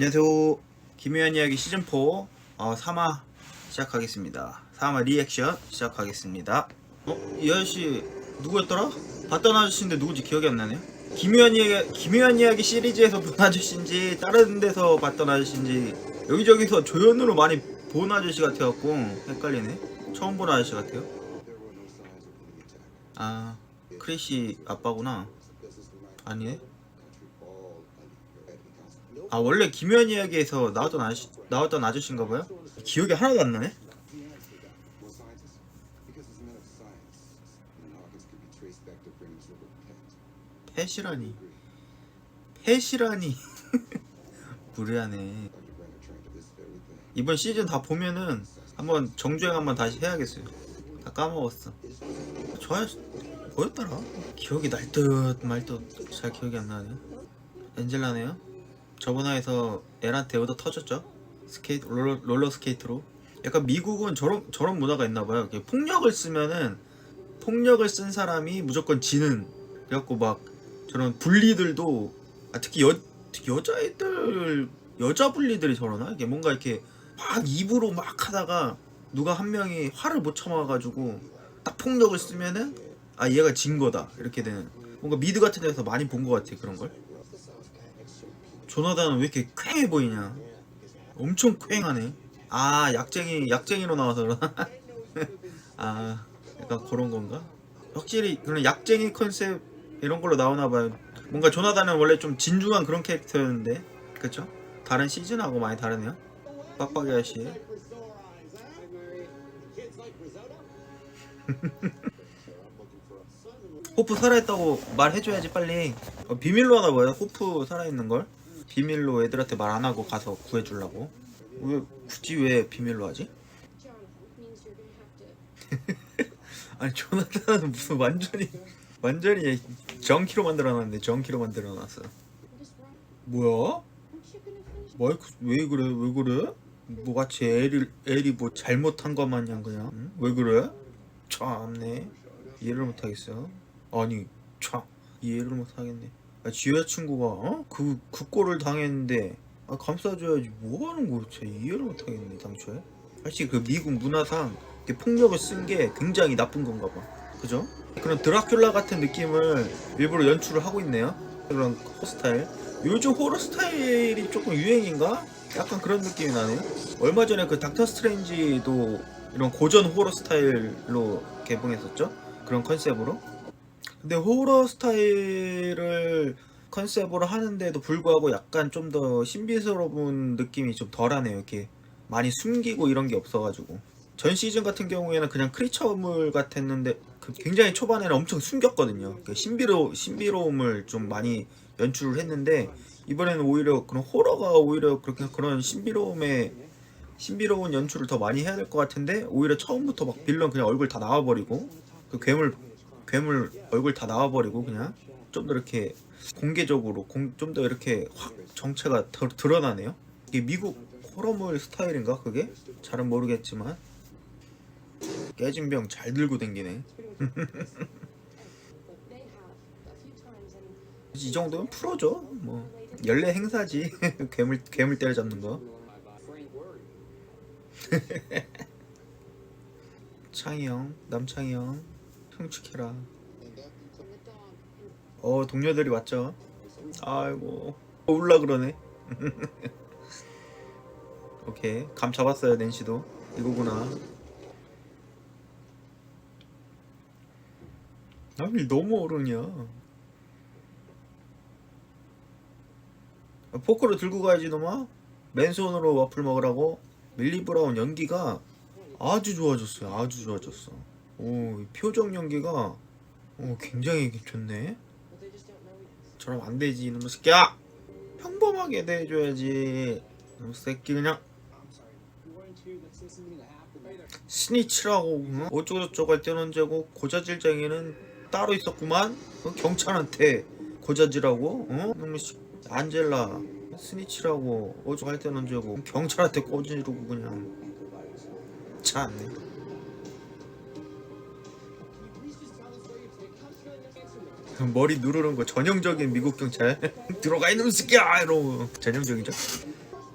안녕하세요. 김효연 이야기 시즌 4 어, 3화 시작하겠습니다. 3화 리액션 시작하겠습니다. 어? 이 아저씨 누구였더라? 봤던 아저씨인데 누군지 기억이 안 나네요. 김효연 이야기, 김효연 이야기 시리즈에서 본 아저씨인지 다른 데서 봤던 아저씨인지 여기저기서 조연으로 많이 본 아저씨 같아갖고 헷갈리네. 처음 본 아저씨 같아요. 아 크리시 아빠구나. 아니네. 아 원래 김현 이야기에서 나왔던 아저씨 나왔던 아저씨인가 봐요? 기억이 하나도 안 나네. 패시라니. 패시라니. 무례하네. 이번 시즌 다 보면은 한번 정주행 한번 다시 해야겠어요. 다 까먹었어. 저 아저씨 뭐였더라? 기억이 날 듯 말 듯 잘 기억이 안 나네. 엔젤라네요. 저번 화에서 애한테 얻어 터졌죠. 스케이트 롤러, 롤러 스케이트로. 약간 미국은 저런 저런 문화가 있나 봐요. 폭력을 쓰면은 폭력을 쓴 사람이 무조건 지는. 그래갖고 막 저런 분리들도 아, 특히 여 특히 여자애들 여자 분리들이 저러나 이게 뭔가 이렇게 막 입으로 막 하다가 누가 한 명이 화를 못 참아가지고 딱 폭력을 쓰면은 아 얘가 진 거다 이렇게 되는 뭔가 미드 같은 데서 많이 본 것 같아 그런 걸. 조나단은 왜 이렇게 쾌해 보이냐? 엄청 쾌하네. 아 약쟁이 약쟁이로 나와서? 아 약간 그런 건가? 확실히 그런 약쟁이 컨셉 이런 걸로 나오나 봐요. 뭔가 조나단은 원래 좀 진중한 그런 캐릭터였는데 그쵸? 다른 시즌하고 많이 다르네요. 빡빡이 아저씨. 호프 살아있다고 말해줘야지 빨리 어, 비밀로 하나 봐요 호프 살아있는 걸 비밀로 애들한테 말 안 하고 가서 구해주려고 왜 굳이 왜 비밀로 하지? 아니 조나단은 무슨 완전히 완전히 정키로 만들어놨네 정키로 만들어놨어? 뭐야? 마이크 왜 그래 왜 그래? 뭐 같이 엘이 엘이 뭐 잘못한 것 마냥 그냥 응? 왜 그래? 참네 이해를 못하겠어 아니 참 이해를 못하겠네 아, 지 여자친구가 어? 그, 그 꼴을 당했는데 아, 감싸줘야지. 뭐 하는 진짜 이해를 못하겠네 당초에. 사실 그 미국 문화상 폭력을 쓴 게 굉장히 나쁜 건가 봐. 그죠? 그런 드라큘라 같은 느낌을 일부러 연출을 하고 있네요. 그런 호러 스타일. 요즘 호러 스타일이 조금 유행인가? 약간 그런 느낌이 나네요. 얼마 전에 그 닥터 스트레인지도 이런 고전 호러 스타일로 개봉했었죠? 그런 컨셉으로. 근데 호러 스타일을 컨셉으로 하는데도 불구하고 약간 좀 더 신비스러운 느낌이 좀 덜하네요. 이렇게 많이 숨기고 이런 게 없어가지고 전 시즌 같은 경우에는 그냥 크리처물 같았는데 그 굉장히 초반에는 엄청 숨겼거든요. 그 신비로 신비로움을 좀 많이 연출을 했는데 이번에는 오히려 그런 호러가 오히려 그렇게 그런 신비로움에 신비로운 연출을 더 많이 해야 될 것 같은데 오히려 처음부터 막 빌런 그냥 얼굴 다 나와버리고 그 괴물 괴물 얼굴 다 나와버리고 그냥 좀 더 이렇게 공개적으로 좀 더 이렇게 확 정체가 더 드러나네요. 이게 미국 호러물 스타일인가 그게? 잘은 모르겠지만 깨진 병 잘 들고 댕기네. 이 정도면 프로죠. 뭐 연례 행사지. 괴물 괴물 때려잡는 거. 창희 형, 남창희 형, 형축해라. 어 동료들이 왔죠. 아이고 울라 그러네. 오케이 감 잡았어요 낸시도 이거구나. 아왜 너무 어른이야. 아, 포크를 들고 가야지 놈아. 맨손으로 와플 먹으라고. 밀리 브라운 연기가 아주 좋아졌어요. 아주 좋아졌어. 오, 이 표정 연기가 오, 굉장히 좋네. 저러면 안 되지 이놈의 새끼야 평범하게 대해줘야지 이놈의 새끼 그냥 스니치라고 응? 어쩌고저쩌고 할 때는 언제고 고자질쟁이는 따로 있었구만 어? 경찰한테 고자질하고 어? 이놈의 씨 안젤라 스니치라고 어쩌고 할 때는 언제고 경찰한테 꼬지르고 그냥 참네 머리 누르는 거 전형적인 미국 경찰. 들어가 있는 새끼야! 이러고. 전형적이죠?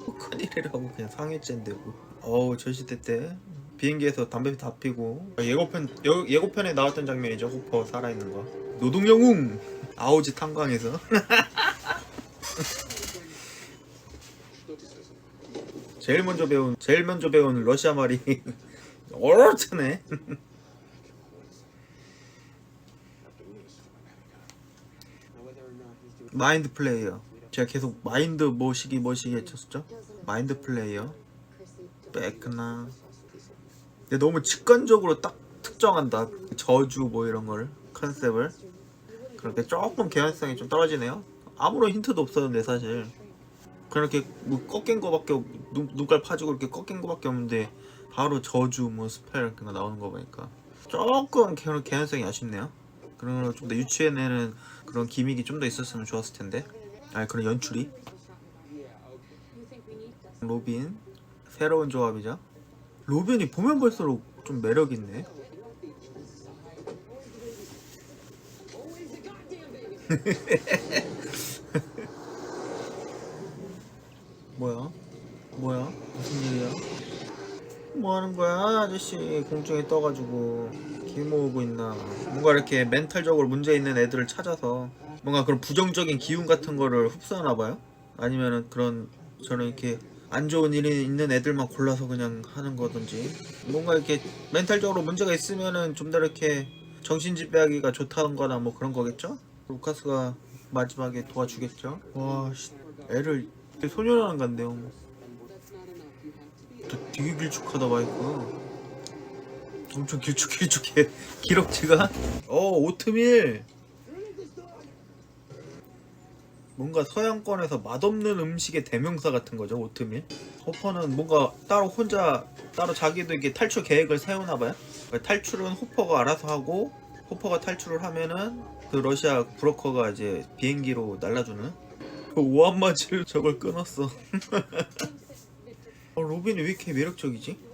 뭐 큰일이라고 그냥 상해죄인데 뭐. 어우 저 시대 때. 비행기에서 담배 다 피고. 예고편 여- 예고편에 나왔던 장면이죠. 호퍼 살아있는 거. 노동 영웅! 아오지 탄광에서. 제일 먼저 배운 제일 먼저 배운 러시아 말이 어르트네 마인드 플레이어. 제가 계속 마인드 뭐시기 뭐시기 했었죠? 마인드 플레이어. 백나. 근데 너무 직관적으로 딱 특정한다. 저주 뭐 이런 걸 컨셉을. 그렇게 조금 개연성이 좀 떨어지네요. 아무런 힌트도 없었는데 사실. 그렇게 뭐 꺾인 거밖에 눈깔 파지고 이렇게 꺾인 거밖에 없는데 바로 저주 뭐 스펠 이렇게 나오는 거 보니까. 조금 개, 개연성이 아쉽네요 그런 걸 좀 더 유추해내는 그런 기믹이 좀 더 있었으면 좋았을 텐데. 아니 그런 연출이. 로빈 새로운 조합이죠. 로빈이 보면 볼수록 좀 매력 있네. 뭐야? 뭐야? 무슨 일이야? 뭐 하는 거야 아저씨? 공중에 떠가지고 길 모으고 있나. 뭔가 이렇게 멘탈적으로 문제 있는 애들을 찾아서 뭔가 그런 부정적인 기운 같은 거를 흡수하나 봐요? 아니면은 그런 저는 이렇게 안 좋은 일이 있는 애들만 골라서 그냥 하는 거든지. 뭔가 이렇게 멘탈적으로 문제가 있으면은 좀 더 이렇게 정신 지배하기가 좋다는 거나 뭐 그런 거겠죠? 루카스가 마지막에 도와주겠죠? 와 씨, 애를 간대요. 저 되게 길쭉하다 마이크 엄청 길쭉길쭉해. 기럭지가? 어 오트밀. 뭔가 서양권에서 맛없는 음식의 대명사 같은 거죠 오트밀? 호퍼는 뭔가 따로 혼자 따로 자기도 이게 탈출 계획을 세우나 봐요? 탈출은 호퍼가 알아서 하고 호퍼가 탈출을 하면은 그 러시아 브로커가 이제 비행기로 날라주는? 그 오한마질 저걸 끊었어. 어, 로빈이 왜 이렇게 매력적이지?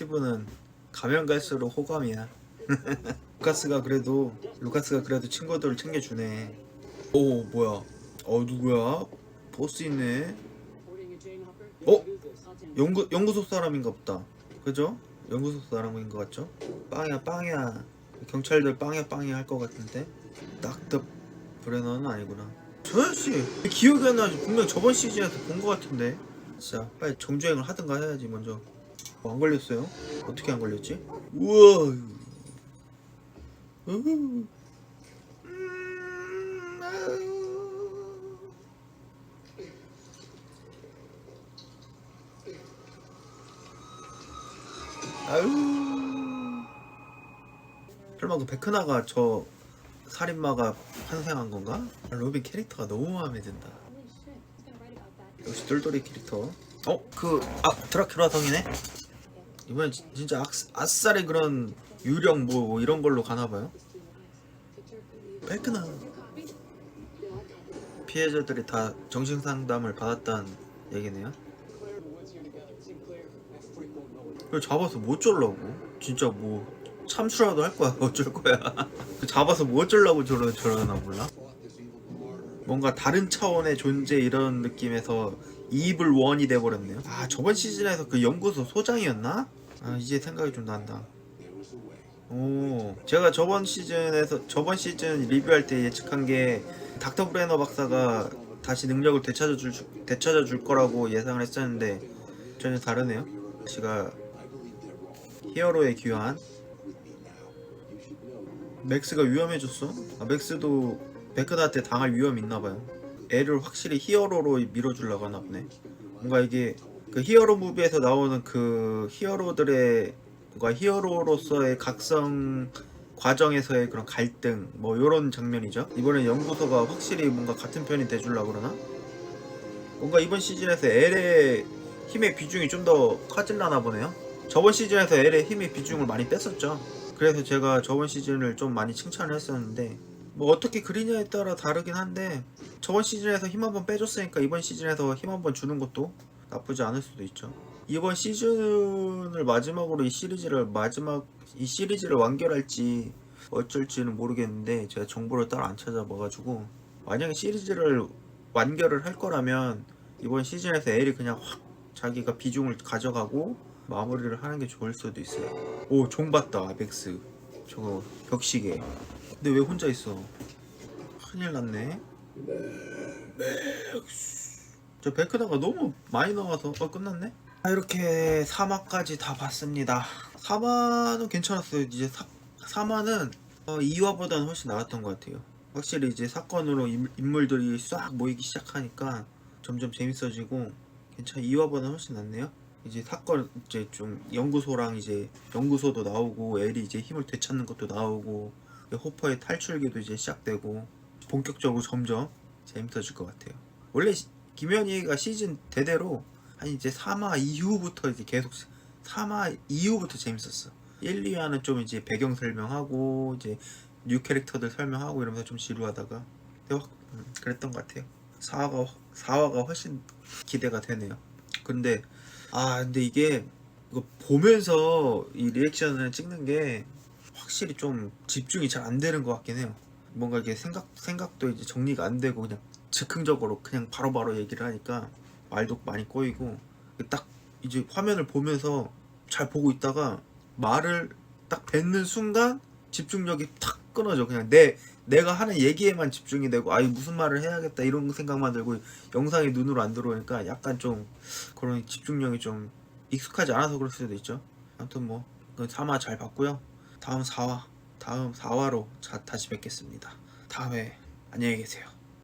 스티브는 가면 갈수록 호감이야. 루카스가 그래도 루카스가 그래도 친구들을 챙겨주네. 오 뭐야? 어 누구야? 보스 있네. 어? 연구 연구소 사람인가 보다. 그죠? 연구소 사람인 것 같죠? 빵야 빵야. 경찰들 빵야 빵야 할 것 같은데. 낙더 브레너는 아니구나. 저 아저씨 기억이 안 나지 분명 저번 시즌에서 본 것 같은데 진짜 빨리 정주행을 하든가 해야지 먼저 어, 안 걸렸어요? 어떻게 안 걸렸지? 우와. 아유 설마 그 베크나가 저 살인마가 환생한 건가? 로빈 캐릭터가 너무 마음에 든다. 역시 똘똘이 캐릭터. 어? 그, 아, 드라큘라 성이네? 이번엔 지- 진짜 악, 아싸리 그런 유령 뭐, 뭐 이런 걸로 가나봐요. 베크나. 피해자들이 다 정신상담을 받았다는 얘기네요. 그걸 잡아서 뭐 어쩌려고? 진짜 뭐 참수라도 할 거야 어쩔 거야 잡아서 뭐 어쩌려고 저러, 저러나 몰라 뭔가 다른 차원의 존재 이런 느낌에서 이블 원이 돼버렸네요 아 저번 시즌에서 그 연구소 소장이었나? 아 이제 생각이 좀 난다 오 제가 저번 시즌에서 저번 시즌 리뷰할 때 예측한 게 닥터 브레너 박사가 다시 능력을 되찾아 줄 되찾아 줄 거라고 예상을 했었는데 전혀 다르네요 제가 히어로에 귀환 맥스가 위험해졌어? 아, 맥스도 베크나한테 당할 위험이 있나봐요. 애를 확실히 히어로로 밀어주려고 하나 보네. 뭔가 이게 그 히어로 무비에서 나오는 그 히어로들의 뭔가 히어로로서의 각성 과정에서의 그런 갈등 뭐 이런 장면이죠. 이번에 연구소가 확실히 뭔가 같은 편이 돼주려고 그러나? 뭔가 이번 시즌에서 엘의 힘의 비중이 좀 더 커질라나 보네요. 저번 시즌에서 엘의 힘의 비중을 많이 뺐었죠. 그래서 제가 저번 시즌을 좀 많이 칭찬을 했었는데 뭐 어떻게 그리냐에 따라 다르긴 한데 저번 시즌에서 힘 한번 빼줬으니까 이번 시즌에서 힘 한번 주는 것도 나쁘지 않을 수도 있죠. 이번 시즌을 마지막으로 이 시리즈를 마지막 이 시리즈를 완결할지 어쩔지는 모르겠는데 제가 정보를 따로 안 찾아봐가지고 만약에 시리즈를 완결을 할 거라면 이번 시즌에서 엘이 그냥 확 자기가 비중을 가져가고 마무리를 하는 게 좋을 수도 있어요. 오, 종 봤다, 맥스. 저거 벽시계. 근데 왜 혼자 있어? 큰일 났네. 맥스. 저 베크다가 너무 많이 나와서 어 끝났네. 아, 이렇게 3화까지 다 봤습니다. 3화는 괜찮았어요. 이제 4, 3화는 어, 2화보다는 훨씬 나았던 것 같아요. 확실히 이제 사건으로 인, 인물들이 싹 모이기 시작하니까 점점 재밌어지고 괜찮아 2화보다 훨씬 낫네요. 이제 사건 이제 좀 연구소랑 이제 연구소도 나오고 엘이 이제 힘을 되찾는 것도 나오고 호퍼의 탈출기도 이제 시작되고 본격적으로 점점 재밌어질 것 같아요. 원래 시- 김현희가 시즌 대대로 한 이제 3화 이후부터 이제 계속 3화 이후부터 재밌었어. 1, 2화는 좀 이제 배경 설명하고 이제 뉴 캐릭터들 설명하고 이러면서 좀 지루하다가 확 음, 그랬던 것 같아요. 4화가 4화가 훨씬 기대가 되네요. 근데 아 근데 이게 이거 보면서 이 리액션을 찍는 게 확실히 좀 집중이 잘 안 되는 것 같긴 해요. 뭔가 이게 생각 생각도 이제 정리가 안 되고 그냥 즉흥적으로 그냥 바로 바로 얘기를 하니까 말도 많이 꼬이고 딱 이제 화면을 보면서 잘 보고 있다가 말을 딱 뱉는 순간 집중력이 탁 끊어져. 그냥 내 내가 하는 얘기에만 집중이 되고 아이 무슨 말을 해야겠다 이런 생각만 들고 영상이 눈으로 안 들어오니까 약간 좀 그런 집중력이 좀 익숙하지 않아서 그럴 수도 있죠. 아무튼 뭐 3화 잘 봤고요. 다음 4화 다음 4화로 자, 다시 뵙겠습니다. 다음에 안녕히 계세요